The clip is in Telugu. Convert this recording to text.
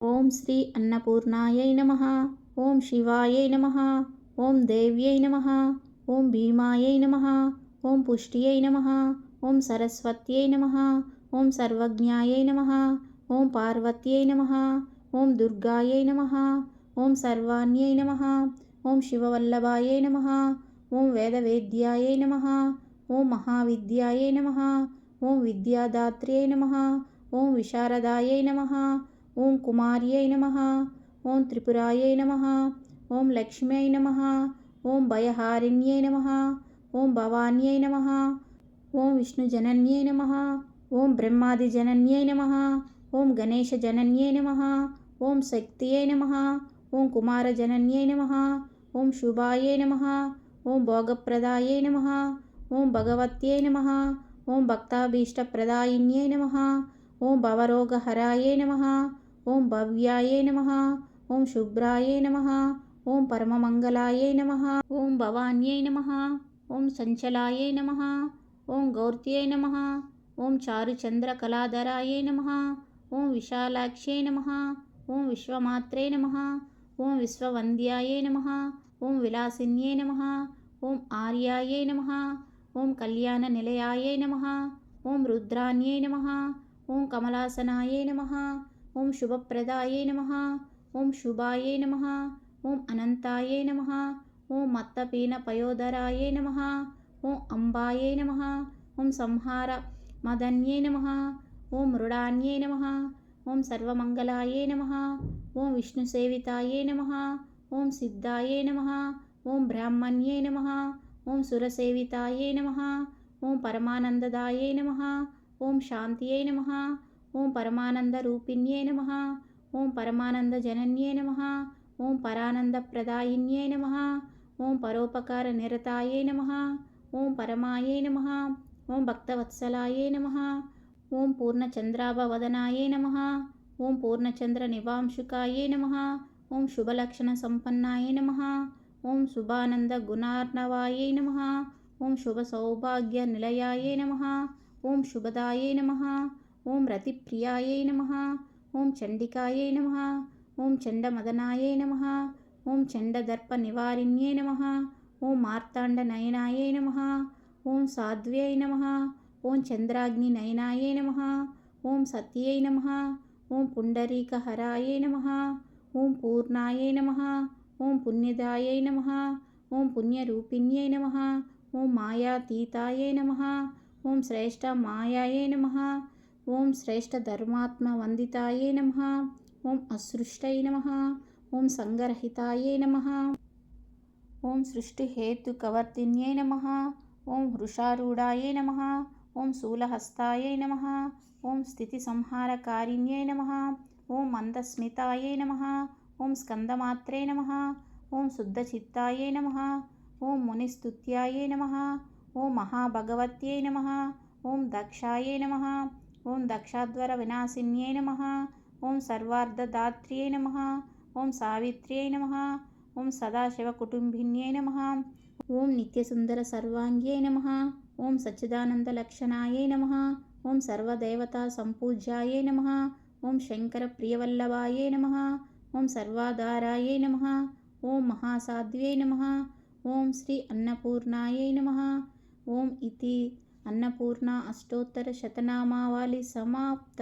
ఓం శ్రీ అన్నపూర్ణాయై నమ ఓం శివాయై నమ ఓం దేవ్యై నమ ఓం భీమాయై నమ ఓం పుష్టియై నమ ఓం సరస్వత్యై నమ ఓం సర్వజ్ఞాయై నమ ఓం పార్వత్యై నమ ఓం దుర్గాయై నమ ఓం సర్వాణ్యై నమ ఓం శివవల్లభాయై నమ ఓం వేదవేద్యాయై నమ ఓం మహావిద్యాయై నమ ఓం విద్యాదాత్ర్యై నమ ఓం విశారదాయై నమ ఓం కుమార్యై నమ ఓం త్రిపురాయై నమ ఓం లక్ష్మ్యై నమ ఓం భయహారిణ్యై నమ ఓం భవాన్యై నమ ఓం విష్ణుజనన్యై నమ ఓం బ్రహ్మాదిజనన్యై నమ ఓం గణేశజనన్యై నమ ఓం శక్తియై నమ ఓం కుమారజనన్యై నమ ఓం శుభాయై నమ ఓం భోగప్రదాయై నమ ఓం భగవత్యై నమ ఓం భక్తాభీష్టప్రదాయిన్యై నమ ఓం భవరోగహరాయే నమ ఓం భవ్యాయే నమ ఓం శుభ్రాయే నమ ఓం పరమమంగళాయే నమ ఓం భవాన్యై నమ ఓం సంచలాయే నమ ఓం గౌర్త్యై నమ ఓం చారుచంద్రకళాధరాయై నమ ఓం విశాలాక్ష్యై నమ ఓం విశ్వమాత్రే నమ ఓం విశ్వవంద్యాయే నమ ఓం విలాసిన్యే నమ ఓం ఆర్యాయే నమ ఓం కళ్యాణ నిలయాయే నమ ఓం రుద్రాన్యై నమ ఓం కమలాసనాయై నమ ఓం శుభప్రదాయై నమ ఓం శుభాయై నమ ఓం అనంతాయై నమ ఓం మత్తపీన పయోధరాయై నమ ఓం అంబాయై నమ ఓం సంహార మదన్యే నమ ఓం మృడాన్యే నమ ఓం సర్వమంగళాయై నమ ఓం విష్ణుసేవితాయై నమ ఓం సిద్ధాయై నమ ఓం బ్రాహ్మణ్యే నమ ఓం సురసేవితాయై నమ ఓం పరమానందదాయై నమ ఓం శాంతియై నమ ఓం పరమానంద రూపిణ్యే నమ ఓం పరమానంద జనన్యే నమ ఓం పరానంద ప్రదాయిన్యే నమ ఓం పరోపకార నిరతాయే నమ ఓం పరమాయే నమ ఓం భక్తవత్సలాయే నమ ఓం పూర్ణచంద్రాభవదనాయే నమ ఓం పూర్ణచంద్ర నివాంశుకాయే నమ ఓం శుభలక్షణ సంపన్నాయ నమ ఓం శుభానంద గుణార్ణవాయై నమ ఓం శుభ సౌభాగ్య నిలయాయే నమ ఓం శుభదాయే నమ ఓం రతిప్రియాయే నమ ఓం చండికాయే నమ ఓం చండమదనాయే నమ ఓం చండదర్ప నివారిణ్యే నమ ఓం మార్తాండనయనాయై నమ ఓం సాధ్వ్యై నమ ఓం చంద్రాగ్ని నయనాయే నమ ఓం సత్యై నమ ఓం పుండరీకహరాయే నమ ఓం పూర్ణాయే నమ ఓం పుణ్యదాయై నమ ఓం పుణ్యరూపిణ్యై నమ ఓం మాయాతీతాయే నమ ఓం శ్రేష్ట మాయాయే నమ ఓం శ్రేష్ట ధర్మాత్మ వందితాయే నమ ఓం అసృష్టై నమ ఓం సంగరహితాయే నమ ఓం సృష్టిహేతుకవర్తిన్యై నమ ఓం హృషారూఢాయే నమ ఓం శూలహస్తాయే నమ ఓం స్థితి స్థితిసంహారకారిణ్యై నమ ఓం మందస్మితాయే నమ ఓం స్కందమాత్రే నమ ఓం శుద్ధచిత్తాయే నమ ఓం మునిస్తుత్యాయే నమ ఓం మహాభగవత్యై నమ ఓం దక్షాయై నమ ఓం దక్షాధ్వర వినాశిన్యై నమ ఓం సర్వార్ధదాత్ర్యై నమ ఓం సావిత్ర్యై నమ ఓం సదాశివకుటుంబిన్యై నమ ఓం నిత్యసుందర సర్వాంగ్యై నమ ఓం సచ్చిదానందలక్షణాయై నమ ఓం సర్వదేవతా సంపూజ్యాయై నమ ఓం శంకర ప్రియవల్లభాయై నమ ఓం సర్వాధారాయై నమ ఓం మహాసాధ్వ్యై నమ ఓం శ్రీ అన్నపూర్ణాయై నమ ఓం ఇది అన్నపూర్ణ అష్టోత్తర శతనామావళి సమాప్త.